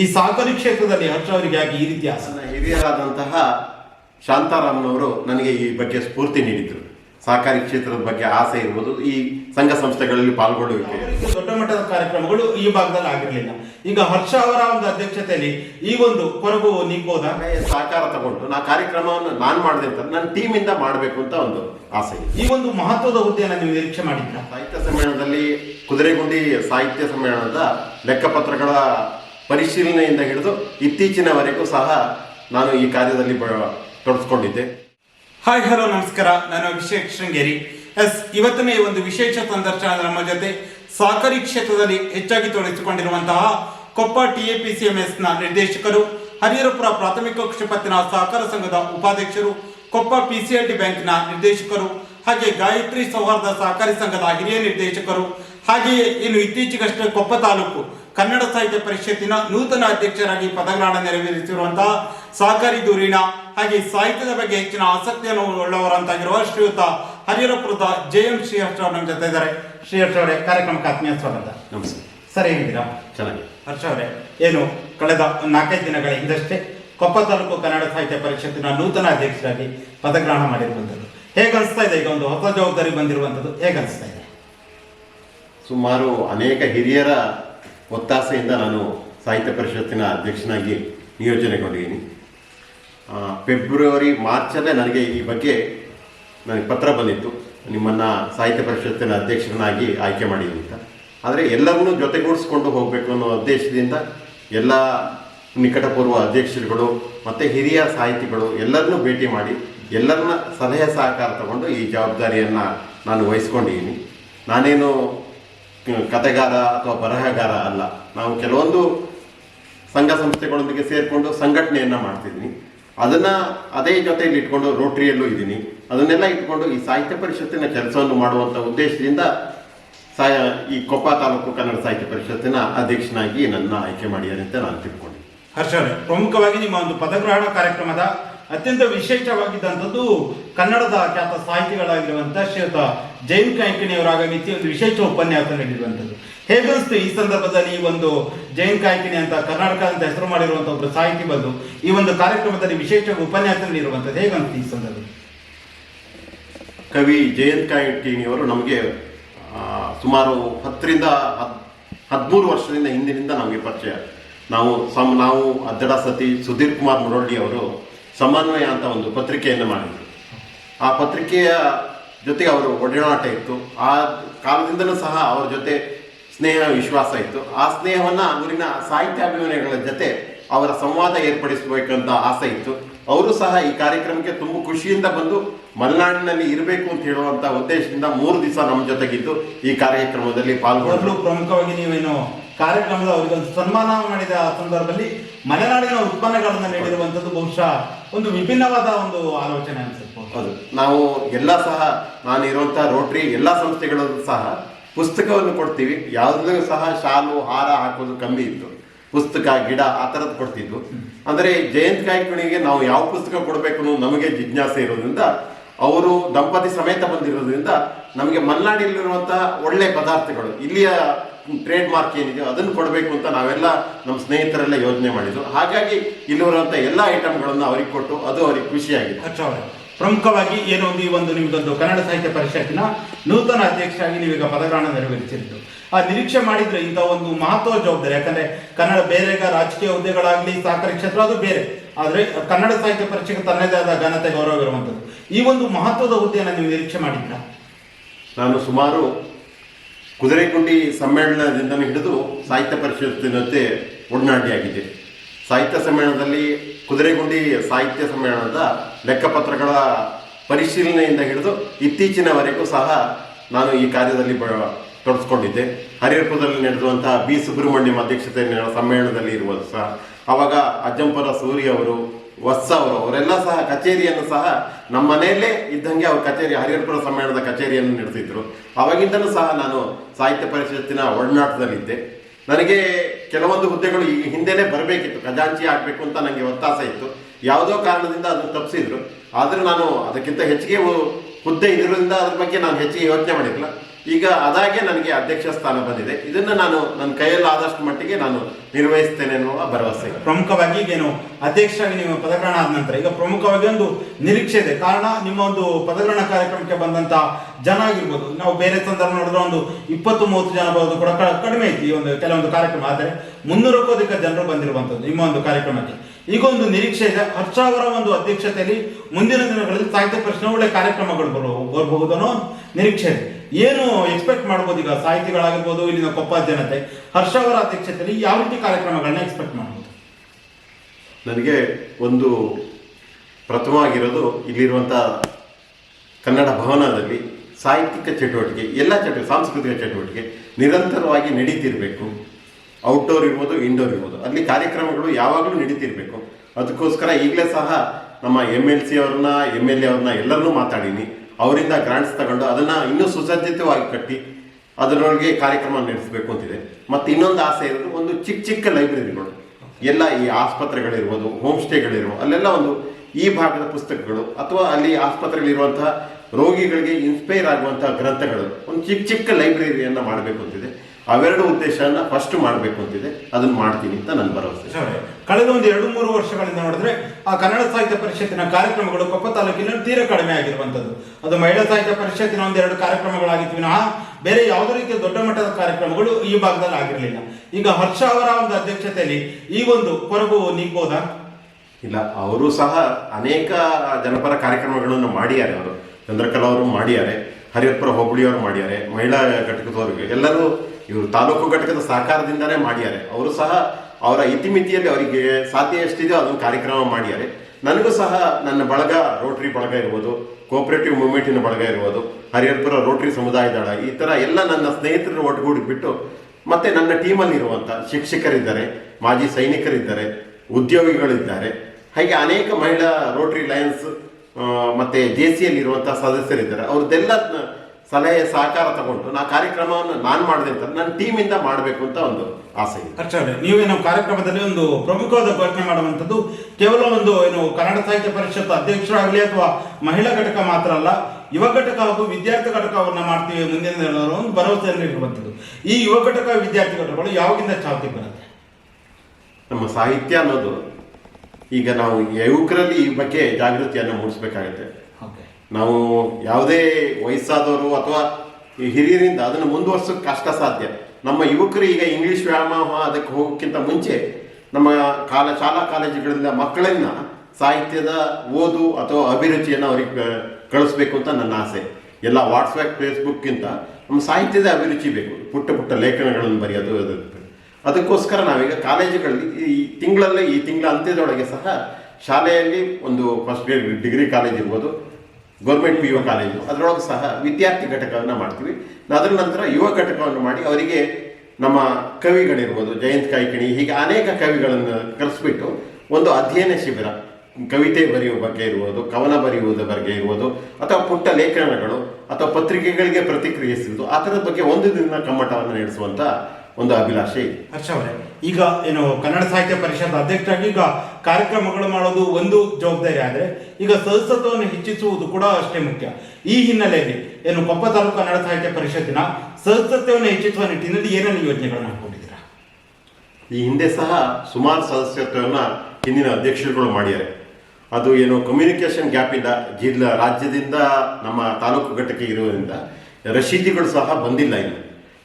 ಈ ಸಹಕಾರಿ ಕ್ಷೇತ್ರದಲ್ಲಿ ಹರ್ಷ ಅವರಿಗೆ ಯಾಕೆ ಈ ರೀತಿ ಆಸನ ಹಿರಿಯರಾದಂತಹ ಶಾಂತಾರಾಮನವರು ನನಗೆ ಈ ಬಗ್ಗೆ ಸ್ಫೂರ್ತಿ ನೀಡಿದರು. ಸಹಕಾರಿ ಕ್ಷೇತ್ರದ ಬಗ್ಗೆ ಆಸೆ ಇರ್ಬೋದು. ಈ ಸಂಘ ಸಂಸ್ಥೆಗಳಲ್ಲಿ ಪಾಲ್ಗೊಳ್ಳುವಿಕೆ. ದೊಡ್ಡ ಮಟ್ಟದ ಕಾರ್ಯಕ್ರಮಗಳು ಈ ಭಾಗದಲ್ಲಿ ಆಗಿರಲಿಲ್ಲ. ಈಗ ಹರ್ಷ ಅವರ ಒಂದು ಅಧ್ಯಕ್ಷತೆಯಲ್ಲಿ ಈ ಒಂದು ಕೊರಗು ನೀಗ್ಬೋದ ಸಹಕಾರ ತಗೊಂಡು ನಾ ಕಾರ್ಯಕ್ರಮವನ್ನು ನಾನು ಮಾಡಿದೆ ಅಂತ ನನ್ನ ಟೀಮ್ ಇಂದ ಮಾಡಬೇಕು ಅಂತ ಒಂದು ಆಸೆ ಇದೆ. ಈ ಒಂದು ಮಹತ್ವದ ಹುದ್ದೆಯನ್ನು ನೀವು ನಿರೀಕ್ಷೆ ಮಾಡಿದ್ರ? ಸಾಹಿತ್ಯ ಸಮ್ಮೇಳನದಲ್ಲಿ ಕುದುರೆಗುಂಡಿ ಸಾಹಿತ್ಯ ಸಮ್ಮೇಳನದ ಲೆಕ್ಕಪತ್ರಗಳ ಪರಿಶೀಲನೆಯಿಂದ ಹಿಡಿದು ಇತ್ತೀಚಿನವರೆಗೂ ಸಹ ನಾನು ಈ ಕಾರ್ಯದಲ್ಲಿ ತೊಡಸ್ಕೊಂಡಿದ್ದೆ ಹಾಯ್, ಹಲೋ, ನಮಸ್ಕಾರ. ನಾನು ಅಭಿಷೇಕ್ ಶೃಂಗೇರಿ. ಎಸ್, ಇವತ್ತಿನ ಈ ಒಂದು ವಿಶೇಷ ಸಂದರ್ಶನದ ನಮ್ಮ ಜೊತೆ ಸಹಕಾರಿ ಕ್ಷೇತ್ರದಲ್ಲಿ ಹೆಚ್ಚಾಗಿ ತೊಡಗಿಸಿಕೊಂಡಿರುವಂತಹ ಕೊಪ್ಪ ನ ನಿರ್ದೇಶಕರು, ಹರಿಹರಪುರ ಪ್ರಾಥಮಿಕ ಕ್ಷಿಪತ್ತಿನ ಸಹಕಾರ ಸಂಘದ ಉಪಾಧ್ಯಕ್ಷರು, ಕೊಪ್ಪ ಪಿಸಿಎಲ್ಡಿ ಬ್ಯಾಂಕ್ನ ನಿರ್ದೇಶಕರು, ಹಾಗೆ ಗಾಯತ್ರಿ ಸೌಹಾರ್ದ ಸಹಕಾರಿ ಸಂಘದ ಹಿರಿಯ ನಿರ್ದೇಶಕರು, ಹಾಗೆಯೇ ಇನ್ನು ಇತ್ತೀಚೆಗಷ್ಟೇ ಕೊಪ್ಪ ತಾಲೂಕು ಕನ್ನಡ ಸಾಹಿತ್ಯ ಪರಿಷತ್ತಿನ ನೂತನ ಅಧ್ಯಕ್ಷರಾಗಿ ಪದಗ್ರಹಣ ನೆರವೇರಿಸಿರುವಂತಹ ಸಹಕಾರಿ ಧುರೀಣ ಹಾಗೆ ಸಾಹಿತ್ಯದ ಬಗ್ಗೆ ಹೆಚ್ಚಿನ ಆಸಕ್ತಿಯನ್ನು ಉಳ್ಳವರಂತಾಗಿರುವ ಶ್ರೀಯುತ ಹರಿಹರಪುರದ ಜೆ ಎಂ ಶ್ರೀಹರ್ಷ ಅವರು ನಮ್ಮ ಜೊತೆ ಇದ್ದಾರೆ. ಶ್ರೀಹರ್ಷ ಅವರೇ ಕಾರ್ಯಕ್ರಮಕ್ಕೆ ಆತ್ಮೀಯ ಸ್ವಾಗತ. ನಮಸ್ಕಾರ ಸರಿ ಹೇಗಿದ್ದೀರಾ? ಚೆನ್ನಾಗಿ ಹರ್ಷ ಅವರೇ ಏನು ಕಳೆದ ನಾಲ್ಕೈದು ದಿನಗಳ ಹಿಂದಷ್ಟೇ ಕೊಪ್ಪ ತಾಲೂಕು ಕನ್ನಡ ಸಾಹಿತ್ಯ ಪರಿಷತ್ತಿನ ನೂತನ ಅಧ್ಯಕ್ಷರಾಗಿ ಪದಗ್ರಹಣ ಮಾಡಿರುವಂಥದ್ದು ಹೇಗೆ ಅನಿಸ್ತಾ ಇದೆ ಈಗ ಒಂದು ಹೊಸ ಜವಾಬ್ದಾರಿ ಬಂದಿರುವಂಥದ್ದು ಹೇಗೆ ಅನಿಸ್ತಾ ಇದೆ? ಸುಮಾರು ಅನೇಕ ಹಿರಿಯರ ಒತ್ತಾಸೆಯಿಂದ ನಾನು ಸಾಹಿತ್ಯ ಪರಿಷತ್ತಿನ ಅಧ್ಯಕ್ಷನಾಗಿ ನಿಯೋಜನೆಗೊಂಡಿದ್ದೀನಿ. ಫೆಬ್ರವರಿ ಮಾರ್ಚಲ್ಲೇ ನನಗೆ ಈ ಬಗ್ಗೆ ನನಗೆ ಪತ್ರ ಬಂದಿತ್ತು. ನಿಮ್ಮನ್ನು ಸಾಹಿತ್ಯ ಪರಿಷತ್ತಿನ ಅಧ್ಯಕ್ಷರನ್ನಾಗಿ ಆಯ್ಕೆ ಮಾಡಿದ್ದೀನಿ ಅಂತ. ಆದರೆ ಎಲ್ಲರನ್ನೂ ಜೊತೆಗೂಡಿಸ್ಕೊಂಡು ಹೋಗಬೇಕು ಅನ್ನೋ ಉದ್ದೇಶದಿಂದ ಎಲ್ಲ ನಿಕಟಪೂರ್ವ ಅಧ್ಯಕ್ಷರುಗಳು ಮತ್ತು ಹಿರಿಯ ಸಾಹಿತಿಗಳು ಎಲ್ಲರನ್ನೂ ಭೇಟಿ ಮಾಡಿ ಎಲ್ಲರನ್ನ ಸಲಹೆ ಸಹಕಾರ ತಗೊಂಡು ಈ ಜವಾಬ್ದಾರಿಯನ್ನು ನಾನು ವಹಿಸ್ಕೊಂಡಿದ್ದೀನಿ. ನಾನೇನು ಕತೆಗಾರ ಅಥವಾ ಬರಹಗಾರ ಅಲ್ಲ. ನಾವು ಕೆಲವೊಂದು ಸಂಘ ಸಂಸ್ಥೆಗಳೊಂದಿಗೆ ಸೇರಿಕೊಂಡು ಸಂಘಟನೆಯನ್ನು ಮಾಡ್ತಿದ್ದೀನಿ ಅದನ್ನ ಅದೇ ಜೊತೆಯಲ್ಲಿ ಇಟ್ಕೊಂಡು ರೋಟ್ರಿಯಲ್ಲೂ ಇದ್ದೀನಿ. ಅದನ್ನೆಲ್ಲ ಇಟ್ಕೊಂಡು ಈ ಸಾಹಿತ್ಯ ಪರಿಷತ್ತಿನ ಕೆಲಸವನ್ನು ಮಾಡುವಂಥ ಉದ್ದೇಶದಿಂದ ಸಾಯ, ಈ ಕೊಪ್ಪ ತಾಲೂಕು ಕನ್ನಡ ಸಾಹಿತ್ಯ ಪರಿಷತ್ತಿನ ಅಧ್ಯಕ್ಷನಾಗಿ ನನ್ನ ಆಯ್ಕೆ ಮಾಡಿದ್ದಾರೆ ಅಂತ ನಾನು ತಿಳ್ಕೊಂಡಿದ್ದೀನಿ. ಹರ್ಷ ಪ್ರಮುಖವಾಗಿ ನಿಮ್ಮ ಒಂದು ಪದಗ್ರಹಣ ಕಾರ್ಯಕ್ರಮದ ಅತ್ಯಂತ ವಿಶೇಷವಾಗಿದ್ದಂಥದ್ದು ಕನ್ನಡದ ಖ್ಯಾತ ಸಾಹಿತಿಗಳಾಗಿರುವಂತಹ ಶ್ರೀಯುತ ಜೈನ್ ಕಾಯ್ಕಿಣಿಯವರಾಗಮಿತಿ ಒಂದು ವಿಶೇಷ ಉಪನ್ಯಾಸ ನೀಡಿರುವಂಥದ್ದು. ಹೇಗನ್ನಿಸ್ತು ಈ ಸಂದರ್ಭದಲ್ಲಿ ಈ ಒಂದು ಜೈನ್ ಕಾಯ್ಕಿಣಿ ಅಂತ ಕರ್ನಾಟಕ ಅಂತ ಹೆಸರು ಮಾಡಿರುವಂತಹ ಒಬ್ಬರು ಸಾಹಿತಿ ಬಂದು ಈ ಒಂದು ಕಾರ್ಯಕ್ರಮದಲ್ಲಿ ವಿಶೇಷ ಉಪನ್ಯಾಸ ನೀಡಿರುವಂಥದ್ದು ಹೇಗನ್ನಿಸ್ತು ಈ ಸಂದರ್ಭದಲ್ಲಿ? ಕವಿ ಜಯಂತ್ ಕಾಯ್ಕಿಣಿಯವರು ನಮಗೆ ಸುಮಾರು ಹತ್ತರಿಂದ ಹದ್, ಹದಿಮೂರು ವರ್ಷದಿಂದ ಹಿಂದಿನಿಂದ ನಮಗೆ ಪರಿಚಯ. ನಾವು ಸಮ್ ನಾವು ಅದ್ದಡ ಸತಿ ಸುಧೀರ್ ಕುಮಾರ್ ಮುರಳ್ಳಿ ಅವರು ಸಮನ್ವಯ ಅಂತ ಒಂದು ಪತ್ರಿಕೆಯನ್ನು ಮಾಡಿದರು. ಆ ಪತ್ರಿಕೆಯ ಜೊತೆ ಅವರು ಒಡನಾಟ ಇತ್ತು. ಆ ಕಾಲದಿಂದಲೂ ಸಹ ಅವರ ಜೊತೆ ಸ್ನೇಹ, ವಿಶ್ವಾಸ ಇತ್ತು. ಆ ಸ್ನೇಹವನ್ನು ಊರಿನ ಸಾಹಿತ್ಯಾಭಿಮಾನಿಗಳ ಜೊತೆ ಅವರ ಸಂವಾದ ಏರ್ಪಡಿಸಬೇಕಂತ ಆಸೆ ಇತ್ತು. ಅವರು ಸಹ ಈ ಕಾರ್ಯಕ್ರಮಕ್ಕೆ ತುಂಬ ಖುಷಿಯಿಂದ ಬಂದು ಮಲೆನಾಡಿನಲ್ಲಿ ಇರಬೇಕು ಅಂತ ಹೇಳುವಂತ ಉದ್ದೇಶದಿಂದ ಮೂರು ದಿವಸ ನಮ್ಮ ಜೊತೆಗಿದ್ದು ಈ ಕಾರ್ಯಕ್ರಮದಲ್ಲಿ ಮೊದಲು ಪಾಲ್ಗೊಂಡು ಪ್ರಮುಖವಾಗಿ ನೀವೇನು ಕಾರ್ಯಕ್ರಮದ ಅವರಿಗೊಂದು ಸನ್ಮಾನ ಮಾಡಿದ ಸಂದರ್ಭದಲ್ಲಿ ಮಲೆನಾಡಿನ ಉತ್ಪನ್ನಗಳನ್ನು ನೀಡಿರುವಂಥದ್ದು ಬಹುಶಃ ಒಂದು ವಿಭಿನ್ನವಾದ ಒಂದು ಆಲೋಚನೆ ಅನಿಸುತ್ತೆ. ನಾವು ಎಲ್ಲ ಸಹ ನಾನಿರುವಂಥ ರೋಟ್ರಿ ಎಲ್ಲ ಸಂಸ್ಥೆಗಳಲ್ಲೂ ಸಹ ಪುಸ್ತಕವನ್ನು ಕೊಡ್ತೀವಿ. ಯಾವುದೂ ಸಹ ಶಾಲು, ಹಾರ ಹಾಕೋದು ಕಮ್ಮಿ ಇತ್ತು. ಪುಸ್ತಕ, ಗಿಡ ಆ ಥರದ್ದು ಕೊಡ್ತಿದ್ವು. ಅಂದರೆ ಜಯಂತ್ ಕಾಯ್ಕಣಿಗೆ ನಾವು ಯಾವ ಪುಸ್ತಕ ಕೊಡಬೇಕು ಅನ್ನೋದು ನಮಗೆ ಜಿಜ್ಞಾಸೆ ಇರೋದ್ರಿಂದ, ಅವರು ದಂಪತಿ ಸಮೇತ ಬಂದಿರೋದ್ರಿಂದ ನಮಗೆ ಮಲೆನಾಡಿನಲ್ಲಿರುವಂತಹ ಒಳ್ಳೆ ಪದಾರ್ಥಗಳು, ಇಲ್ಲಿಯ ಟ್ರೇಡ್ ಮಾರ್ಕ್ ಏನಿದೆಯೋ ಅದನ್ನು ಕೊಡಬೇಕು ಅಂತ ನಾವೆಲ್ಲ ನಮ್ಮ ಸ್ನೇಹಿತರೆಲ್ಲ ಯೋಚನೆ ಮಾಡಿದ್ರು. ಹಾಗಾಗಿ ಇಲ್ಲಿರುವಂಥ ಎಲ್ಲ ಐಟಮ್ಗಳನ್ನು ಅವ್ರಿಗೆ ಕೊಟ್ಟು ಅದು ಅವ್ರಿಗೆ ಖುಷಿಯಾಗಿದೆ. ಅವರೇ ಪ್ರಮುಖವಾಗಿ ಏನೋ ಒಂದು ಈ ಒಂದು ನಿಮ್ದೊಂದು ಕನ್ನಡ ಸಾಹಿತ್ಯ ಪರಿಷತ್ತಿನ ನೂತನ ಅಧ್ಯಕ್ಷರಾಗಿ ನೀವೀಗ ಪದಗ್ರಹಣ ನೆರವೇರಿಸಿದ್ದು. ಆ ನಿರೀಕ್ಷೆ ಮಾಡಿದ್ರೆ ಇಂಥ ಒಂದು ಮಹತ್ವ ಜವಾಬ್ದಾರಿ ಯಾಕಂದ್ರೆ ಕನ್ನಡ ಬೇರೆ ರಾಜಕೀಯ ಹುದ್ದೆಗಳಾಗಲಿ ಸಹಕಾರಿ ಕ್ಷೇತ್ರ ಅದು ಬೇರೆ. ಆದರೆ ಕನ್ನಡ ಸಾಹಿತ್ಯ ಪರಿಷತ್ ತನ್ನದೇ ಆದ ಘನತೆ ಗೌರವ ಇರುವಂಥದ್ದು. ಈ ಒಂದು ಮಹತ್ವದ ಹುದ್ದೆಯನ್ನು ನೀವು ನಿರೀಕ್ಷೆ ಮಾಡಿದ್ರ? ನಾನು ಸುಮಾರು ಕುದುರೆಗುಂಡಿ ಸಮ್ಮೇಳನದಿಂದಲೂ ಹಿಡಿದು ಸಾಹಿತ್ಯ ಪರಿಷತ್ತಿನಂತೆ ಒಡನಾಡಿಯಾಗಿದೆ. ಸಾಹಿತ್ಯ ಸಮ್ಮೇಳನದಲ್ಲಿ ಕುದುರೆಗುಂಡಿ ಸಾಹಿತ್ಯ ಸಮ್ಮೇಳನದ ಲೆಕ್ಕಪತ್ರಗಳ ಪರಿಶೀಲನೆಯಿಂದ ಹಿಡಿದು ಇತ್ತೀಚಿನವರೆಗೂ ಸಹ ನಾನು ಈ ಕಾರ್ಯದಲ್ಲಿ ಬ ತೊಡಗಿಸ್ಕೊಂಡಿದ್ದೆ ಹರಿಹರಪುರದಲ್ಲಿ ನಡೆದುವಂತಹ ಬಿ. ಸುಬ್ರಹ್ಮಣ್ಯಂ ಅಧ್ಯಕ್ಷತೆಯಲ್ಲಿ ಸಮ್ಮೇಳನದಲ್ಲಿ ಇರುವ ಸಹ. ಅವಾಗ ಅಜ್ಜಂಪುರ ಸೂರಿ ಅವರು ವತ್ಸ ಅವರು ಅವರೆಲ್ಲ ಸಹ ಕಚೇರಿಯನ್ನು ಸಹ ನಮ್ಮ ಮನೆಯಲ್ಲೇ ಇದ್ದಂಗೆ ಅವ್ರ ಕಚೇರಿ, ಹರಿಹರಪುರ ಸಮ್ಮೇಳನದ ಕಚೇರಿಯನ್ನು ನಡೆಸಿದ್ರು. ಅವಾಗಿಂದಲೂ ಸಹ ನಾನು ಸಾಹಿತ್ಯ ಪರಿಷತ್ತಿನ ಒಡನಾಟದಲ್ಲಿದ್ದೆ. ನನಗೆ ಕೆಲವೊಂದು ಹುದ್ದೆಗಳು ಈ ಹಿಂದೆನೇ ಬರಬೇಕಿತ್ತು. ಖಜಾಂಚಿ ಆಗಬೇಕು ಅಂತ ನನಗೆ ಒತ್ತಾಸೆ ಇತ್ತು. ಯಾವುದೋ ಕಾರಣದಿಂದ ಅದನ್ನು ತಪ್ಪಿಸಿದ್ರು ಆದರೂ ನಾನು ಅದಕ್ಕಿಂತ ಹೆಚ್ಚಿಗೆ ಹುದ್ದೆ ಇರೋದ್ರಿಂದ ಅದ್ರ ಬಗ್ಗೆ ನಾನು ಹೆಚ್ಚಿಗೆ ಯೋಚನೆ ಮಾಡಿರಲಿಲ್ಲ ಈಗ ಅದಾಗೆ ನನಗೆ ಅಧ್ಯಕ್ಷ ಸ್ಥಾನ ಬಂದಿದೆ. ಇದನ್ನು ನಾನು ನನ್ನ ಕೈಯಲ್ಲಿ ಆದಷ್ಟು ಮಟ್ಟಿಗೆ ನಾನು ನಿರ್ವಹಿಸ್ತೇನೆ ಅನ್ನುವ ಭರವಸೆ. ಪ್ರಮುಖವಾಗಿ ಈಗೇನು ಅಧ್ಯಕ್ಷರಾಗಿ ನೀವು ಪದಗ್ರಹಣ ಆದ ನಂತರ, ಈಗ ಪ್ರಮುಖವಾಗಿ ಒಂದು ನಿರೀಕ್ಷೆ ಇದೆ. ಕಾರಣ, ನಿಮ್ಮ ಒಂದು ಪದಗ್ರಹಣ ಕಾರ್ಯಕ್ರಮಕ್ಕೆ ಬಂದಂತ ಜನ ಆಗಿರ್ಬೋದು, ನಾವು ಬೇರೆ ಸಂದರ್ಭ ನೋಡಿದ್ರೆ ಒಂದು ಇಪ್ಪತ್ತು, ಮೂವತ್ತು ಜನ ಬರೋದು ಕೂಡ ಕಡಿಮೆ ಐತಿ ಈ ಒಂದು ಕೆಲವೊಂದು ಕಾರ್ಯಕ್ರಮ. ಆದರೆ ಮುನ್ನೂರಕ್ಕೂ ಅಧಿಕ ಜನರು ಬಂದಿರುವಂಥದ್ದು ನಿಮ್ಮ ಒಂದು ಕಾರ್ಯಕ್ರಮಕ್ಕೆ. ಈಗ ಒಂದು ನಿರೀಕ್ಷೆ ಇದೆ. ಹರ್ಷ ಅವರ ಒಂದು ಅಧ್ಯಕ್ಷತೆಯಲ್ಲಿ ಮುಂದಿನ ದಿನಗಳಲ್ಲಿ ಸಾಹಿತ್ಯ ಪ್ರಶ್ನೆ ಒಳ್ಳೆ ಕಾರ್ಯಕ್ರಮಗಳು ಬರೋ ಬರಬಹುದು ಅನ್ನೋ ನಿರೀಕ್ಷೆ ಇದೆ. ಏನು ಎಕ್ಸ್ಪೆಕ್ಟ್ ಮಾಡ್ಬೋದು ಈಗ ಸಾಹಿತಿಗಳಾಗಿರ್ಬೋದು, ಇಲ್ಲಿನ ಕೊಪ್ಪ ಜನತೆ ಹರ್ಷ ಅವರ ಅಧ್ಯಕ್ಷತೆಯಲ್ಲಿ ಯಾವ ರೀತಿ ಕಾರ್ಯಕ್ರಮಗಳನ್ನ ಎಕ್ಸ್ಪೆಕ್ಟ್ ಮಾಡ್ಬೋದು? ನನಗೆ ಒಂದು ಪ್ರಥಮವಾಗಿರೋದು ಇಲ್ಲಿರುವಂಥ ಕನ್ನಡ ಭವನದಲ್ಲಿ ಸಾಹಿತ್ಯಿಕ ಚಟುವಟಿಕೆ, ಎಲ್ಲ ಚಟುವಟಿಕೆ ಸಾಂಸ್ಕೃತಿಕ ಚಟುವಟಿಕೆ ನಿರಂತರವಾಗಿ ನಡೀತಿರಬೇಕು. ಔಟ್ಡೋರ್ ಇರ್ಬೋದು ಇಂಡೋರ್ ಇರ್ಬೋದು. ಅಲ್ಲಿ ಕಾರ್ಯಕ್ರಮಗಳು ಯಾವಾಗಲೂ ನಡೀತಿರಬೇಕು. ಅದಕ್ಕೋಸ್ಕರ ಈಗಲೇ ಸಹ ನಮ್ಮ ಎಂ ಎಲ್ ಸಿ ಅವ್ರನ್ನ ಎಂ ಎಲ್ ಎ ಅವ್ರನ್ನ ಎಲ್ಲರನ್ನೂ ಮಾತಾಡೀನಿ. ಅವರಿಂದ ಗ್ರಾಂಟ್ಸ್ ತಗೊಂಡು ಅದನ್ನು ಇನ್ನೂ ಸುಸಜ್ಜಿತವಾಗಿ ಕಟ್ಟಿ ಅದರೊಳಗೆ ಕಾರ್ಯಕ್ರಮ ನಡೆಸಬೇಕು ಅಂತಿದೆ. ಮತ್ತು ಇನ್ನೊಂದು ಆಸೆ ಇರೋದು ಒಂದು ಚಿಕ್ಕ ಚಿಕ್ಕ ಲೈಬ್ರರಿಗಳು. ಎಲ್ಲ ಈ ಆಸ್ಪತ್ರೆಗಳಿರ್ಬೋದು ಹೋಮ್ ಸ್ಟೇಗಳಿರ್ಬೋದು ಅಲ್ಲೆಲ್ಲ ಒಂದು ಈ ಭಾಗದ ಪುಸ್ತಕಗಳು ಅಥವಾ ಅಲ್ಲಿ ಆಸ್ಪತ್ರೆಗಳಿರುವಂತಹ ರೋಗಿಗಳಿಗೆ ಇನ್ಸ್ಪೈರ್ ಆಗುವಂತಹ ಗ್ರಂಥಗಳು. ಒಂದು ಚಿಕ್ಕ ಚಿಕ್ಕ ಲೈಬ್ರರಿಯನ್ನು ಮಾಡಬೇಕು ಅಂತಿದೆ. ಅವೆರಡು ಉದ್ದೇಶನ ಫಸ್ಟ್ ಮಾಡಬೇಕು ಅಂತಿದೆ. ಅದನ್ನು ಮಾಡ್ತೀನಿ ಅಂತ ನನ್ನ ಭರವಸೆ. ಕಳೆದ ಒಂದು ಎರಡು ಮೂರು ವರ್ಷಗಳಿಂದ ನೋಡಿದ್ರೆ ಆ ಕನ್ನಡ ಸಾಹಿತ್ಯ ಪರಿಷತ್ತಿನ ಕಾರ್ಯಕ್ರಮಗಳು ಕೊಪ್ಪ ತಾಲೂಕಿನಲ್ಲಿ ತೀರಾ ಕಡಿಮೆ ಆಗಿರುವಂಥದ್ದು. ಅದು ಮಹಿಳಾ ಸಾಹಿತ್ಯ ಪರಿಷತ್ತಿನ ಒಂದೆರಡು ಕಾರ್ಯಕ್ರಮಗಳಾಗಿತ್ತು ನಾ ಬೇರೆ ಯಾವುದೇ ರೀತಿಯ ದೊಡ್ಡ ಮಟ್ಟದ ಕಾರ್ಯಕ್ರಮಗಳು ಈ ಭಾಗದಲ್ಲಿ ಆಗಿರಲಿಲ್ಲ. ಈಗ ಹರ್ಷ ಅವರ ಒಂದು ಅಧ್ಯಕ್ಷತೆಯಲ್ಲಿ ಈ ಒಂದು ಕೊರಗು ನೀಗ್ಬೋದಾ? ಇಲ್ಲ ಅವರು ಸಹ ಅನೇಕ ಜನಪರ ಕಾರ್ಯಕ್ರಮಗಳನ್ನು ಮಾಡಿದ್ದಾರೆ ಅವರು. ಚಂದ್ರಕಲಾ ಅವರು ಮಾಡಿದ್ದಾರೆ ಹರಿಯಪ್ಪರ ಹೋಬಳಿಯವರು ಮಾಡಿದ್ದಾರೆ ಮಹಿಳಾ ಘಟಕದವರಿಗೆ. ಎಲ್ಲರೂ ಇವರು ತಾಲೂಕು ಘಟಕದ ಸಹಕಾರದಿಂದನೇ ಮಾಡಿದ್ದಾರೆ ಅವರು ಸಹ ಅವರ ಇತಿಮಿತಿಯಲ್ಲಿ ಅವರಿಗೆ ಸಾಧ್ಯ ಎಷ್ಟಿದೆಯೋ ಅದನ್ನು ಕಾರ್ಯಕ್ರಮ ಮಾಡಿದ್ದಾರೆ ನನಗೂ ಸಹ ನನ್ನ ಬಳಗ ರೋಟರಿ ಬಳಗ ಇರ್ಬೋದು, ಕೋಪರೇಟಿವ್ ಮೂಮೆಂಟಿನ ಬಳಗ ಇರ್ಬೋದು, ಹರಿಹರಪುರ ರೋಟರಿ ಸಮುದಾಯದಳ ಈ ಥರ ಎಲ್ಲ ನನ್ನ ಸ್ನೇಹಿತರು ಒಟ್ಟುಗೂಡಿಬಿಟ್ಟು ಮತ್ತೆ ನನ್ನ ಟೀಮಲ್ಲಿ ಇರುವಂಥ ಶಿಕ್ಷಕರಿದ್ದಾರೆ, ಮಾಜಿ ಸೈನಿಕರಿದ್ದಾರೆ, ಉದ್ಯೋಗಿಗಳಿದ್ದಾರೆ. ಹಾಗೆ ಅನೇಕ ಮಹಿಳಾ ರೋಟರಿ ಲಯನ್ಸ್ ಮತ್ತೆ ಜೆ ಸಿಯಲ್ಲಿ ಇರುವಂತಹ ಸದಸ್ಯರಿದ್ದಾರೆ. ಅವ್ರದ್ದೆಲ್ಲ ಸಲಹೆ ಸಹಕಾರ ತಗೊಂಡು ನಾ ಕಾರ್ಯಕ್ರಮವನ್ನು ನಾನು ಮಾಡಿದೆ ಅಂತ ನನ್ನ ಟೀಮಿಂದ ಮಾಡಬೇಕು ಅಂತ ಒಂದು ಆಸೆ ಇದೆ. ಅರ್ಚನೆ ನೀವೇ ನೀವೇನು ಕಾರ್ಯಕ್ರಮದಲ್ಲಿ ಒಂದು ಪ್ರಮುಖವಾದ ಘೋಷಣೆ ಮಾಡುವಂಥದ್ದು ಕೇವಲ ಒಂದು ಏನು ಕನ್ನಡ ಸಾಹಿತ್ಯ ಪರಿಷತ್ ಅಧ್ಯಕ್ಷರಾಗಲಿ ಅಥವಾ ಮಹಿಳಾ ಘಟಕ ಮಾತ್ರ ಅಲ್ಲ ಯುವ ಘಟಕ ಹಾಗೂ ವಿದ್ಯಾರ್ಥಿ ಘಟಕವನ್ನು ಮಾಡ್ತೀವಿ ಮುಂದಿನ ಒಂದು ಭರವಸೆಯನ್ನು ಇರುವಂಥದ್ದು ಈ ಯುವ ಘಟಕ ವಿದ್ಯಾರ್ಥಿ ಘಟಕಗಳು ಯಾವಾಗಿಂದ ಚಾಲ್ತಿ ಬರುತ್ತೆ? ನಮ್ಮ ಸಾಹಿತ್ಯ ಅನ್ನೋದು ಈಗ ನಾವು ಯುವಕರಲ್ಲಿ ಈ ಬಗ್ಗೆ ಜಾಗೃತಿಯನ್ನು ಮೂಡಿಸ್ಬೇಕಾಗತ್ತೆ. ನಾವು ಯಾವುದೇ ವಯಸ್ಸಾದವರು ಅಥವಾ ಈ ಹಿರಿಯರಿಂದ ಅದನ್ನು ಮುಂದುವರ್ಸೋಕ್ಕೆ ಕಷ್ಟ ಸಾಧ್ಯ. ನಮ್ಮ ಯುವಕರು ಈಗ ಇಂಗ್ಲಿಷ್ ವ್ಯಾಯಾಮ ಅದಕ್ಕೆ ಹೋಗೋಕ್ಕಿಂತ ಮುಂಚೆ ನಮ್ಮ ಕಾಲ ಶಾಲಾ ಕಾಲೇಜುಗಳಿಂದ ಮಕ್ಕಳನ್ನು ಸಾಹಿತ್ಯದ ಓದು ಅಥವಾ ಅಭಿರುಚಿಯನ್ನು ಅವ್ರಿಗೆ ಕಳಿಸ್ಬೇಕು ಅಂತ ನನ್ನ ಆಸೆ. ಎಲ್ಲ ವಾಟ್ಸ್ಆ್ಯಪ್ ಫೇಸ್ಬುಕ್ಗಿಂತ ನಮ್ಮ ಸಾಹಿತ್ಯದ ಅಭಿರುಚಿ ಬೇಕು. ಪುಟ್ಟ ಪುಟ್ಟ ಲೇಖನಗಳನ್ನು ಬರೆಯೋದು, ಅದು ಅದಕ್ಕೋಸ್ಕರ ನಾವೀಗ ಕಾಲೇಜುಗಳಲ್ಲಿ ಈ ತಿಂಗಳಲ್ಲೇ ಈ ತಿಂಗಳ ಅಂತ್ಯದೊಳಗೆ ಸಹ ಶಾಲೆಯಲ್ಲಿ ಒಂದು ಫಸ್ಟ್ ಗ್ರೇಡ್ ಡಿಗ್ರಿ ಕಾಲೇಜ್ ಇರ್ಬೋದು. ಗೌರ್ಮೆಂಟ್ ಪಿ ಯು ಕಾಲೇಜು, ಅದರೊಳಗೆ ಸಹ ವಿದ್ಯಾರ್ಥಿ ಘಟಕವನ್ನು ಮಾಡ್ತೀವಿ. ಅದರ ನಂತರ ಯುವ ಘಟಕವನ್ನು ಮಾಡಿ ಅವರಿಗೆ ನಮ್ಮ ಕವಿಗಳಿರ್ಬೋದು, ಜಯಂತ್ ಕಾಯ್ಕಿಣಿ, ಹೀಗೆ ಅನೇಕ ಕವಿಗಳನ್ನು ಕಲಿಸ್ಬಿಟ್ಟು ಒಂದು ಅಧ್ಯಯನ ಶಿಬಿರ, ಕವಿತೆ ಬರೆಯುವ ಬಗ್ಗೆ ಇರ್ಬೋದು, ಕವನ ಬರೆಯುವುದರ ಬಗ್ಗೆ ಇರ್ಬೋದು, ಅಥವಾ ಪುಟ್ಟ ಲೇಖನಗಳು, ಅಥವಾ ಪತ್ರಿಕೆಗಳಿಗೆ ಪ್ರತಿಕ್ರಿಯಿಸುವುದು ಥರದ ಬಗ್ಗೆ ಒಂದು ದಿನ ಕಮ್ಮಟವನ್ನು ನಡೆಸುವಂತ ಒಂದು ಅಭಿಲಾಷೆ. ಇದೆ ಹರ್ಷ ಅವರೇ, ಈಗ ಏನು ಕನ್ನಡ ಸಾಹಿತ್ಯ ಪರಿಷತ್ ಅಧ್ಯಕ್ಷರಾಗಿ ಈಗ ಕಾರ್ಯಕ್ರಮಗಳು ಮಾಡೋದು ಒಂದು ಜವಾಬ್ದಾರಿ ಆದರೆ ಈಗ ಸದಸ್ಯತ್ವವನ್ನು ಹೆಚ್ಚಿಸುವುದು ಕೂಡ ಅಷ್ಟೇ ಮುಖ್ಯ. ಈ ಹಿನ್ನೆಲೆಯಲ್ಲಿ ಏನು ಕೊಪ್ಪ ತಾಲೂಕು ಕನ್ನಡ ಸಾಹಿತ್ಯ ಪರಿಷತ್ತಿನ ಸದಸ್ಯತ್ವವನ್ನು ಹೆಚ್ಚಿಸುವ ನಿಟ್ಟಿನಲ್ಲಿ ಏನೇನು ಯೋಜನೆಗಳನ್ನು ಹಾಕೊಂಡಿದ್ದೀರಾ? ಈ ಹಿಂದೆ ಸಹ ಸುಮಾರು ಸದಸ್ಯತ್ವವನ್ನು ಹಿಂದಿನ ಅಧ್ಯಕ್ಷರುಗಳು ಮಾಡಿದ್ದಾರೆ. ಅದು ಏನು ಕಮ್ಯುನಿಕೇಷನ್ ಇಲ್ಲ ಜಿಲ್ಲಾ ರಾಜ್ಯದಿಂದ, ನಮ್ಮ ತಾಲೂಕು ಘಟಕ ಇರುವುದರಿಂದ, ರಶೀದಿಗಳು ಸಹ ಬಂದಿಲ್ಲ ಇಲ್ಲಿ.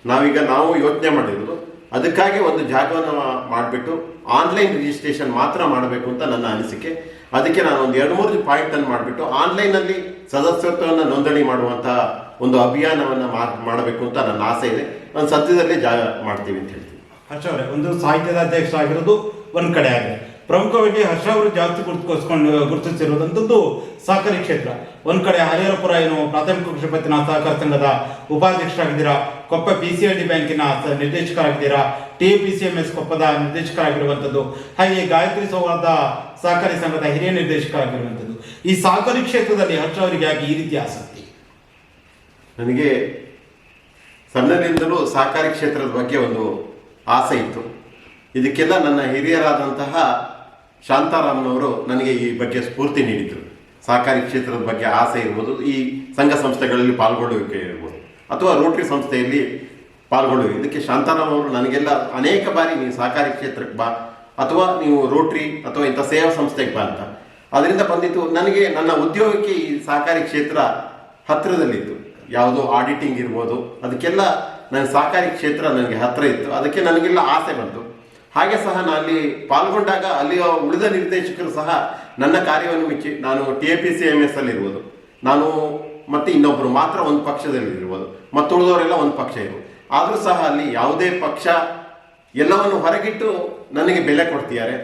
ನಾವೀಗ ನಾವು ಯೋಚನೆ ಮಾಡಿರೋದು ಅದಕ್ಕಾಗಿ ಒಂದು ಜಾಗವನ್ನು ಮಾಡಿಬಿಟ್ಟು ಆನ್ಲೈನ್ ರಿಜಿಸ್ಟ್ರೇಷನ್ ಮಾತ್ರ ಮಾಡಬೇಕು ಅಂತ ನನ್ನ ಅನಿಸಿಕೆ. ಅದಕ್ಕೆ ನಾನು ಒಂದು ಎರಡು ಮೂರು ಪಾಯಿಂಟ್ ಅನ್ನು ಮಾಡಿಬಿಟ್ಟು ಆನ್ಲೈನಲ್ಲಿ ಸದಸ್ಯತ್ವವನ್ನು ನೋಂದಣಿ ಮಾಡುವಂತಹ ಒಂದು ಅಭಿಯಾನವನ್ನು ಮಾಡಬೇಕು ಅಂತ ನನ್ನ ಆಸೆ ಇದೆ. ನಾನು ಸದ್ಯದಲ್ಲೇ ಜಾಗ ಮಾಡ್ತೀವಿ ಅಂತ ಹೇಳ್ತೀನಿ. ಹರ್ಷ ಅವರೇ, ಒಂದು ಸಾಹಿತ್ಯದ ಅಧ್ಯಕ್ಷ ಆಗಿರೋದು ಒಂದು ಕಡೆ ಆಗಿದೆ. ಪ್ರಮುಖವಾಗಿ ಹರ್ಷ ಅವರು ಜಾಸ್ತಿ ಗುರುತಿಸ್ಕೊಂಡು ಗುರುತಿಸಿರುವಂಥದ್ದು ಸಹಕಾರಿ ಕ್ಷೇತ್ರ. ಒಂದು ಕಡೆ ಹರಿಹರಪುರ ಏನು ಪ್ರಾಥಮಿಕ ಕೃಷಿ ಪತ್ತಿನ ಸಹಕಾರ ಸಂಘದ ಉಪಾಧ್ಯಕ್ಷರಾಗಿದ್ದೀರಾ Koppa P C L D ಬ್ಯಾಂಕಿನ ನಿರ್ದೇಶಕರಾಗಿದ್ದೀರಾ? T P C M S ಕೊಪ್ಪದ ನಿರ್ದೇಶಕರಾಗಿರುವಂತದ್ದು ಹಾಗೆ ಗಾಯತ್ರಿ ಸೌಹಾರ್ದ ಸಹಕಾರಿ ಸಂಘದ ಹಿರಿಯ ನಿರ್ದೇಶಕರಾಗಿರುವಂತದ್ದು ಈ ಸಹಕಾರಿ ಕ್ಷೇತ್ರದಲ್ಲಿ ಹಚ್ಚವರಿಗಾಗಿ ಈ ರೀತಿ ಆಸಕ್ತಿ? ನನಗೆ ಸಣ್ಣದಿಂದಲೂ ಸಹಕಾರಿ ಕ್ಷೇತ್ರದ ಬಗ್ಗೆ ಒಂದು ಆಸೆ ಇತ್ತು. ಇದಕ್ಕೆಲ್ಲ ನನ್ನ ಹಿರಿಯರಾದಂತಹ ಶಾಂತಾರಾಮ್ನವರು ನನಗೆ ಈ ಬಗ್ಗೆ ಸ್ಫೂರ್ತಿ ನೀಡಿದರು. ಸಹಕಾರಿ ಕ್ಷೇತ್ರದ ಬಗ್ಗೆ ಆಸೆ ಇರ್ಬೋದು, ಈ ಸಂಘ ಸಂಸ್ಥೆಗಳಲ್ಲಿ ಪಾಲ್ಗೊಳ್ಳುವಿಕೆ ಇರ್ಬೋದು. ಅಥವಾ ರೋಟರಿ ಸಂಸ್ಥೆಯಲ್ಲಿ ಪಾಲ್ಗೊಳ್ಳುವೆ ಇದಕ್ಕೆ ಶಾಂತಾರಾಮ್ ಅವರು ನನಗೆಲ್ಲ ಅನೇಕ ಬಾರಿ ನೀವು ಸಹಕಾರಿ ಕ್ಷೇತ್ರಕ್ಕೆ ಬಾ ಅಥವಾ ನೀವು ರೋಟ್ರಿ ಅಥವಾ ಇಂಥ ಸೇವಾ ಸಂಸ್ಥೆಗೆ ಬಾ ಅಂತ. ಅದರಿಂದ ಬಂದಿತ್ತು ನನಗೆ ನನ್ನ ಉದ್ಯೋಗಕ್ಕೆ ಈ ಸಹಕಾರಿ ಕ್ಷೇತ್ರ ಹತ್ತಿರದಲ್ಲಿತ್ತು. ಯಾವುದೋ ಆಡಿಟಿಂಗ್ ಇರ್ಬೋದು, ಅದಕ್ಕೆಲ್ಲ ನನ್ನ ಸಹಕಾರಿ ಕ್ಷೇತ್ರ ನನಗೆ ಹತ್ತಿರ ಇತ್ತು. ಅದಕ್ಕೆ ನನಗೆಲ್ಲ ಆಸೆ ಬಂತು. ಹಾಗೆ ಸಹ ನಾನು ಅಲ್ಲಿ ಪಾಲ್ಗೊಂಡಾಗ ಅಲ್ಲಿಯ ಉಳಿದ ನಿರ್ದೇಶಕರು ಸಹ ನನ್ನ ಕಾರ್ಯವನ್ನು ಮೆಚ್ಚಿ, ನಾನು T A P C M S ಅಲ್ಲಿ ಇರ್ಬೋದು ನಾನು ಮತ್ತೆ ಇನ್ನೊಬ್ಬರು ಮಾತ್ರ ಒಂದು ಪಕ್ಷದಲ್ಲಿ ಇರ್ಬೋದು ಮತ್ತು ಉಳಿದವರೆಲ್ಲ ಒಂದು ಪಕ್ಷ ಇರ್ಬೋದು. ಆದರೂ ಸಹ ಅಲ್ಲಿ ಯಾವುದೇ ಪಕ್ಷ ಎಲ್ಲವನ್ನು ಹೊರಗಿಟ್ಟು ನನಗೆ ಬೆಲೆ ಕೊಡ್ತಿದ್ದಾರೆ.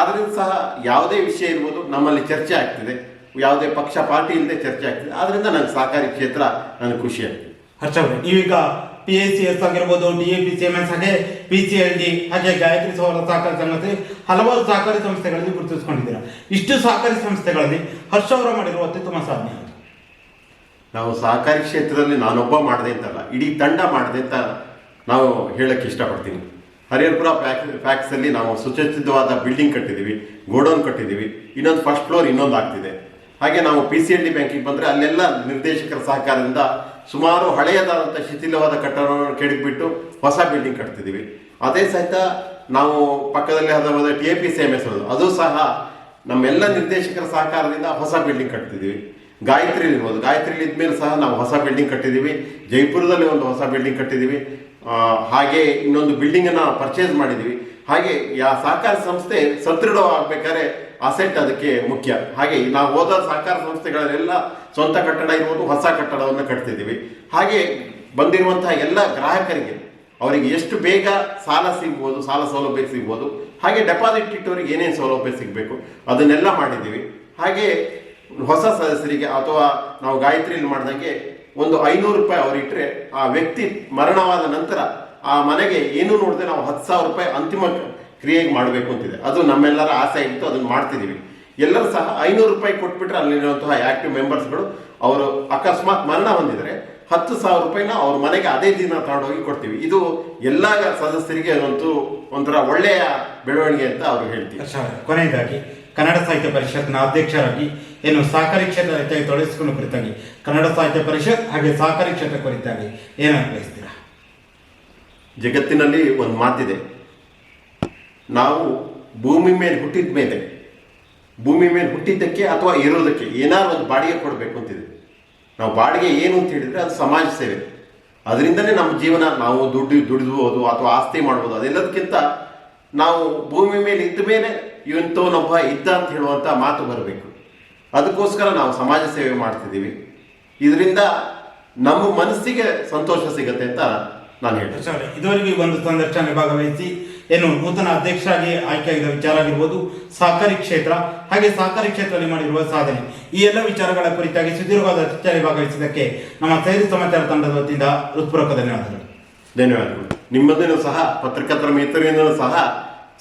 ಆದ್ರಿಂದ ಸಹ ಯಾವುದೇ ವಿಷಯ ಇರ್ಬೋದು, ನಮ್ಮಲ್ಲಿ ಚರ್ಚೆ ಆಗ್ತಿದೆ. ಯಾವುದೇ ಪಕ್ಷ ಪಾರ್ಟಿ ಇಲ್ಲದೆ ಚರ್ಚೆ ಆಗ್ತಿದೆ. ಆದ್ರಿಂದ ನನಗೆ ಸಹಕಾರಿ ಕ್ಷೇತ್ರ ನನಗೆ ಖುಷಿ ಆಗ್ತದೆ. ಹರ್ಷವ್ರೆ ಈಗ ಪಿ ಎಸ್ ಸಿ ಎಸ್ ಆಗಿರ್ಬೋದು D A P C M S ಹಾಗೆ ಪಿ ಸಿ ಎಲ್ ಡಿ ಹಾಗೆ ಗಾಯತ್ರಿ ಸೌರ ಸಹಕಾರಿ ಸಂಸ್ಥೆ, ಹಲವಾರು ಸಹಕಾರಿ ಸಂಸ್ಥೆಗಳಲ್ಲಿ ಗುರುತಿಸಿಕೊಂಡಿದ್ದೀರಾ. ಇಷ್ಟು ಸಹಕಾರಿ ಸಂಸ್ಥೆಗಳಲ್ಲಿ ಹರ್ಷವರ ಮಾಡಿರುವ ಅತ್ಯುತ್ತಮ ಸಾಧನೆ? ನಾವು ಸಹಕಾರಿ ಕ್ಷೇತ್ರದಲ್ಲಿ ನಾನೊಬ್ಬ ಮಾಡಿದೆ ಅಂತಲ್ಲ, ಇಡೀ ತಂಡ ಮಾಡಿದೆ ಅಂತ ನಾವು ಹೇಳಕ್ಕೆ ಇಷ್ಟಪಡ್ತೀನಿ. ಹರಿಹರಪುರ ಪ್ಯಾಕ್ ಫ್ಯಾಕ್ಸಲ್ಲಿ ನಾವು ಸುಸಜ್ಜಿತವಾದ ಬಿಲ್ಡಿಂಗ್ ಕಟ್ಟಿದ್ದೀವಿ, ಗೋಡೌನ್ ಕಟ್ಟಿದ್ದೀವಿ, ಇನ್ನೊಂದು ಫಸ್ಟ್ ಫ್ಲೋರ್ ಇನ್ನೊಂದು ಆಗ್ತಿದೆ. ಹಾಗೆ ನಾವು ಪಿ ಸಿ ಎಲ್ ಡಿ ಬ್ಯಾಂಕಿಗೆ ಬಂದರೆ ಅಲ್ಲೆಲ್ಲ ನಿರ್ದೇಶಕರ ಸಹಕಾರದಿಂದ ಸುಮಾರು ಹಳೆಯದಾದಂಥ ಶಿಥಿಲವಾದ ಕಟ್ಟಡವನ್ನು ಕೆಡಿಬಿಟ್ಟು ಹೊಸ ಬಿಲ್ಡಿಂಗ್ ಕಟ್ತಿದ್ದೀವಿ. ಅದೇ ಸಹಿತ ನಾವು ಪಕ್ಕದಲ್ಲಿ ಹದವಾದ T A P C M S ಅದು ಸಹ ನಮ್ಮೆಲ್ಲ ನಿರ್ದೇಶಕರ ಸಹಕಾರದಿಂದ ಹೊಸ ಬಿಲ್ಡಿಂಗ್ ಕಟ್ತಿದ್ದೀವಿ. ಗಾಯತ್ರಿ ಇರ್ಬೋದು ಗಾಯತ್ರಿ ಇದ್ಮೇಲೆ ಸಹ ನಾವು ಹೊಸ ಬಿಲ್ಡಿಂಗ್ ಕಟ್ಟಿದ್ದೀವಿ. ಜೈಪುರದಲ್ಲಿ ಒಂದು ಹೊಸ ಬಿಲ್ಡಿಂಗ್ ಕಟ್ಟಿದ್ದೀವಿ. ಹಾಗೆ ಇನ್ನೊಂದು ಬಿಲ್ಡಿಂಗ್ ಅನ್ನ ಪರ್ಚೇಸ್ ಮಾಡಿದ್ದೀವಿ. ಹಾಗೆ ಯಾ ಸಹಕಾರ ಸಂಸ್ಥೆ ಸದೃಢವಾಗಬೇಕಾದ್ರೆ ಅಸೆಟ್ ಅದಕ್ಕೆ ಮುಖ್ಯ. ಹಾಗೆ ನಾವು ಹೋದ ಸಹಕಾರ ಸಂಸ್ಥೆಗಳಲ್ಲೆಲ್ಲ ಸ್ವಂತ ಕಟ್ಟಡ ಇರ್ಬೋದು, ಹೊಸ ಕಟ್ಟಡವನ್ನು ಕಟ್ತಿದ್ದೀವಿ. ಹಾಗೆ ಬಂದಿರುವಂತಹ ಎಲ್ಲ ಗ್ರಾಹಕರಿಗೆ ಅವರಿಗೆ ಎಷ್ಟು ಬೇಗ ಸಾಲ ಸಿಗ್ಬೋದು, ಸಾಲ ಸೌಲಭ್ಯ ಸಿಗ್ಬೋದು, ಹಾಗೆ ಡೆಪಾಸಿಟ್ ಇಟ್ಟವರಿಗೆ ಏನೇನು ಸೌಲಭ್ಯ ಸಿಗಬೇಕು, ಅದನ್ನೆಲ್ಲ ಮಾಡಿದ್ದೀವಿ. ಹಾಗೆ ಹೊಸ ಸದಸ್ಯರಿಗೆ ಅಥವಾ ನಾವು ಗಾಯತ್ರಿಯಲ್ಲಿ ಮಾಡಿದಂಗೆ ಒಂದು ಐನೂರು ರೂಪಾಯಿ ಅವರಿಟ್ಟರೆ ಆ ವ್ಯಕ್ತಿ ಮರಣವಾದ ನಂತರ ಆ ಮನೆಗೆ ಏನು ನೋಡದೆ ನಾವು ಹತ್ತು ಸಾವಿರ ರೂಪಾಯಿ ಅಂತಿಮ ಕ್ರಿಯೆಗೆ ಮಾಡಬೇಕು ಅಂತಿದೆ. ಅದು ನಮ್ಮೆಲ್ಲರ ಆಸೆ ಇತ್ತು, ಅದನ್ನು ಮಾಡ್ತಿದ್ದೀವಿ ಎಲ್ಲರೂ ಸಹ ಐನೂರು ರೂಪಾಯಿ ಕೊಟ್ಬಿಟ್ರೆ ಅಲ್ಲಿರುವಂತಹ ಆಕ್ಟಿವ್ ಮೆಂಬರ್ಸ್ಗಳು ಅವರು ಅಕಸ್ಮಾತ್ ಮರಣ ಹೊಂದಿದರೆ ಹತ್ತು ಸಾವಿರ ರೂಪಾಯಿನ ಅವ್ರ ಮನೆಗೆ ಅದೇ ದಿನ ತಗೊಂಡೋಗಿ ಕೊಡ್ತೀವಿ. ಇದು ಎಲ್ಲ ಸದಸ್ಯರಿಗೆ ಅದಂತೂ ಒಂಥರ ಒಳ್ಳೆಯ ಬೆಳವಣಿಗೆ ಅಂತ ಅವರು ಹೇಳ್ತೀವಿ. ಕೊನೆಯದಾಗಿ ಕನ್ನಡ ಸಾಹಿತ್ಯ ಪರಿಷತ್ನ ಅಧ್ಯಕ್ಷರಾಗಿ ಏನು ಸಹಕಾರಿ ಕ್ಷೇತ್ರ ಹೆಚ್ಚಾಗಿ ತೊಡಗಿಸಿಕೊಂಡು ಕುರಿತಾಗಿ ಕನ್ನಡ ಸಾಹಿತ್ಯ ಪರಿಷತ್ ಹಾಗೆ ಸಹಕಾರಿ ಕ್ಷೇತ್ರ ಕುರಿತಾಗಿ ಏನಾಗ ಬಯಸ್ತೀರಾ ಜಗತ್ತಿನಲ್ಲಿ ಒಂದು ಮಾತಿದೆ. ನಾವು ಭೂಮಿ ಮೇಲೆ ಹುಟ್ಟಿದ ಮೇಲೆ, ಭೂಮಿ ಮೇಲೆ ಹುಟ್ಟಿದ್ದಕ್ಕೆ ಅಥವಾ ಇರೋದಕ್ಕೆ ಏನಾದ್ರು ಒಂದು ಬಾಡಿಗೆ ಕೊಡಬೇಕು ಅಂತಿದೆ. ನಾವು ಬಾಡಿಗೆ ಏನು ಅಂತ ಹೇಳಿದರೆ ಅದು ಸಮಾಜ ಸೇವೆ. ಅದರಿಂದಲೇ ನಮ್ಮ ಜೀವನ, ನಾವು ದುಡ್ಡು ದುಡಿದ್ಬೋದು ಅಥವಾ ಆಸ್ತಿ ಮಾಡ್ಬೋದು. ಅದೆಲ್ಲದಕ್ಕಿಂತ ನಾವು ಭೂಮಿ ಮೇಲೆ ಇದ್ದ ಮೇಲೆ ಇವಂತವನೊಬ್ಬ ಇದ್ದ ಅಂತ ಹೇಳುವಂಥ ಮಾತು ಬರಬೇಕು. ಅದಕ್ಕೋಸ್ಕರ ನಾವು ಸಮಾಜ ಸೇವೆ ಮಾಡ್ತಿದ್ದೀವಿ. ಇದರಿಂದ ನಮ್ಮ ಮನಸ್ಸಿಗೆ ಸಂತೋಷ ಸಿಗುತ್ತೆ ಅಂತ ನಾನು ಹೇಳ್ತೀನಿ. ಇದುವರೆಗೆ ಒಂದು ಸಂದರ್ಶನ ಭಾಗವಹಿಸಿ ಏನು ನೂತನ ಅಧ್ಯಕ್ಷರಾಗಿ ಆಯ್ಕೆಯಾಗಿದ್ದ ವಿಚಾರ ಆಗಿರ್ಬೋದು ಸಹಕಾರಿ ಕ್ಷೇತ್ರ ಹಾಗೆ ಸಹಕಾರಿ ಕ್ಷೇತ್ರದಲ್ಲಿ ಮಾಡಿರುವ ಸಾಧನೆ. ಈ ಎಲ್ಲ ವಿಚಾರಗಳ ಕುರಿತಾಗಿ ಸುದೀರ್ಘವಾದ ಚರ್ಚೆಯಲ್ಲಿ ಭಾಗವಹಿಸಿದ್ದಕ್ಕೆ ನಮ್ಮ ಸೈರಿ ಸಮಾಚಾರ ತಂಡದ ವತಿಯಿಂದ ಹೃತ್ಪೂರ್ವಕ ಧನ್ಯವಾದಗಳು. ಧನ್ಯವಾದಗಳು. ನಿಮ್ಮದನ್ನು ಸಹ ಪತ್ರಕರ್ತರ ಮಿತ್ರರಿಂದಲೂ ಸಹ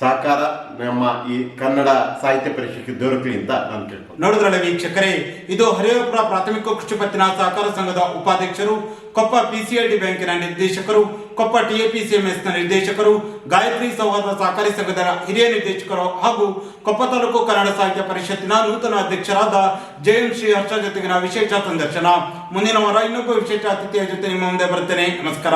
ಸಹಕಾರ ನಮ್ಮ ಈ ಕನ್ನಡ ಸಾಹಿತ್ಯ ಪರಿಷತ್ಗೆ ದೊರಕಲಿ ಅಂತ ನಾನು ಕೇಳ್ಕೊಂಡು ನೋಡಿದ್ರಲ್ಲ ವೀಕ್ಷಕರೇ, ಇದು ಹರಿಹರಪುರ ಪ್ರಾಥಮಿಕ ಕೃಷಿ ಪತ್ತಿನ ಸಹಕಾರ ಸಂಘದ ಉಪಾಧ್ಯಕ್ಷರು, ಕೊಪ್ಪ ಪಿಸಿಎಲ್ಡಿ ಬ್ಯಾಂಕಿನ ನಿರ್ದೇಶಕರು, ಕೊಪ್ಪ ಟಿಎಪಿಸಿಎಂಎಸ್ನ ನಿರ್ದೇಶಕರು, ಗಾಯತ್ರಿ ಸೌಹಾರ್ದ ಸಹಕಾರಿ ಸಂಘದ ಹಿರಿಯ ನಿರ್ದೇಶಕರು ಹಾಗೂ ಕೊಪ್ಪ ತಾಲೂಕು ಕನ್ನಡ ಸಾಹಿತ್ಯ ಪರಿಷತ್ತಿನ ನೂತನ ಅಧ್ಯಕ್ಷರಾದ ಜಯಂ ಶ್ರೀ ಹರ್ಷ ಜೊತೆಗಿನ ವಿಶೇಷ ಸಂದರ್ಶನ. ಮುಂದಿನ ವಾರ ಇನ್ನೊಬ್ಬ ವಿಶೇಷ ಅತಿಥಿಯ ಜೊತೆ ನಿಮ್ಮ ಮುಂದೆ ಬರ್ತೇನೆ ನಮಸ್ಕಾರ.